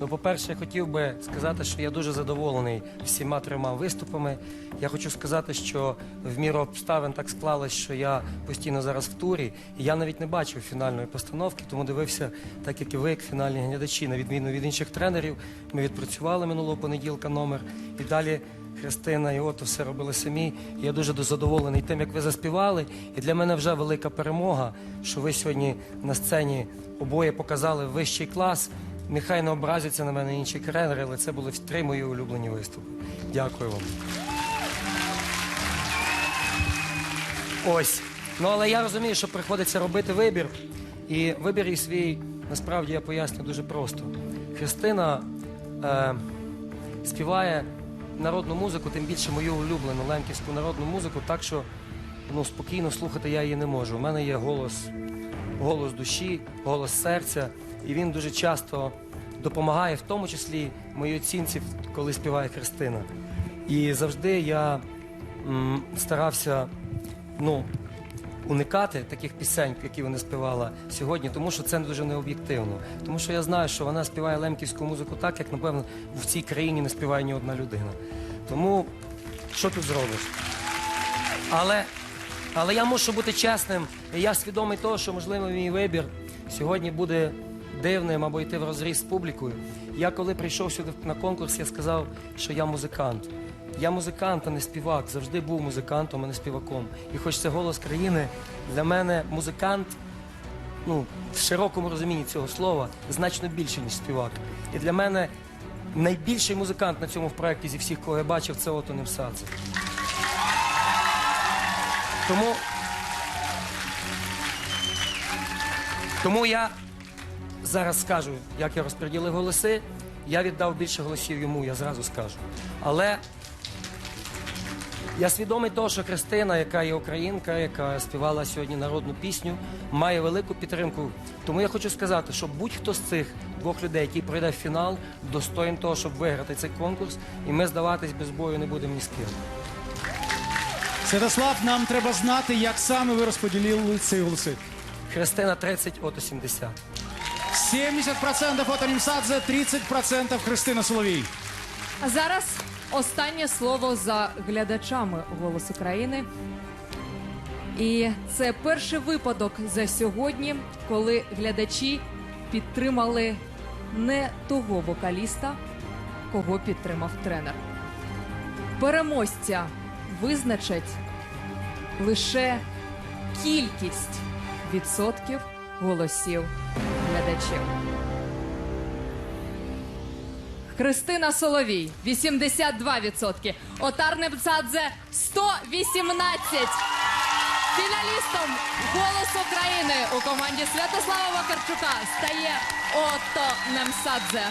Ну, по-перше, хотів би сказати, що я дуже задоволений всіма трьома виступами. Я хочу сказати, що в міру обставин так склалось, що я постійно зараз в турі, і я навіть не бачив фінальної постановки, тому дивився, так як і ви, як фінальні глядачі, на відміну від інших тренерів. Ми відпрацювали минулого понеділка номер і далі. Христина і Ото все робили самі. Я дуже задоволений тим, як ви заспівали. І для мене вже велика перемога, що ви сьогодні на сцені обоє показали вищий клас. Нехай не образяться на мене інші тренери, але це були три мої улюблені виступи. Дякую вам. Ось. Ну але я розумію, що приходиться робити вибір. І вибір і свій насправді я поясню дуже просто. Христина е, співає народну музику, тим більше мою улюблену лемківську народну музику, так що ну, спокійно слухати я її не можу. У мене є голос, голос душі, голос серця, і він дуже часто допомагає, в тому числі моїй оцінці, коли співає Христина. І завжди я старався ну, уникати таких пісень, які вона співала сьогодні, тому що це дуже необ'єктивно. Тому що я знаю, що вона співає лемківську музику так, як, напевно, в цій країні не співає ні одна людина. Тому що тут зробиш? Але, але я мушу бути чесним, і я свідомий того, що, можливо, мій вибір сьогодні буде дивним або йти в розріз з публікою. Я коли прийшов сюди на конкурс, я сказав, що я музикант. Я музикант, а не співак. Завжди був музикантом, а не співаком. І хоч це голос країни, для мене музикант, ну, в широкому розумінні цього слова, значно більше, ніж співак. І для мене найбільший музикант на цьому проєкті зі всіх, кого я бачив, це Ото Невсадзе. Тому, тому я зараз скажу, як я розподілив голоси. Я віддав більше голосів йому, я зразу скажу. Але я свідомий того, що Христина, яка є українка, яка співала сьогодні народну пісню, має велику підтримку. Тому я хочу сказати, що будь-хто з цих двох людей, який пройде в фінал, достоїн того, щоб виграти цей конкурс, і ми здаватись без бою не будемо ні з ким. Святослав, нам треба знати, як саме ви розподілили ці голоси. Христина 30, ото 70. 70% Отанімсадзе, 30% Христина Соловій. А зараз останнє слово за глядачами «Голос України». І це перший випадок за сьогодні, коли глядачі підтримали не того вокаліста, кого підтримав тренер. Переможця визначать лише кількість відсотків голосів глядачів. Христина Соловій 82%. Отар Непцадзе 118. Фіналістом «Голос України» у команді Святослава Вакарчука стає Ото Немсадзе.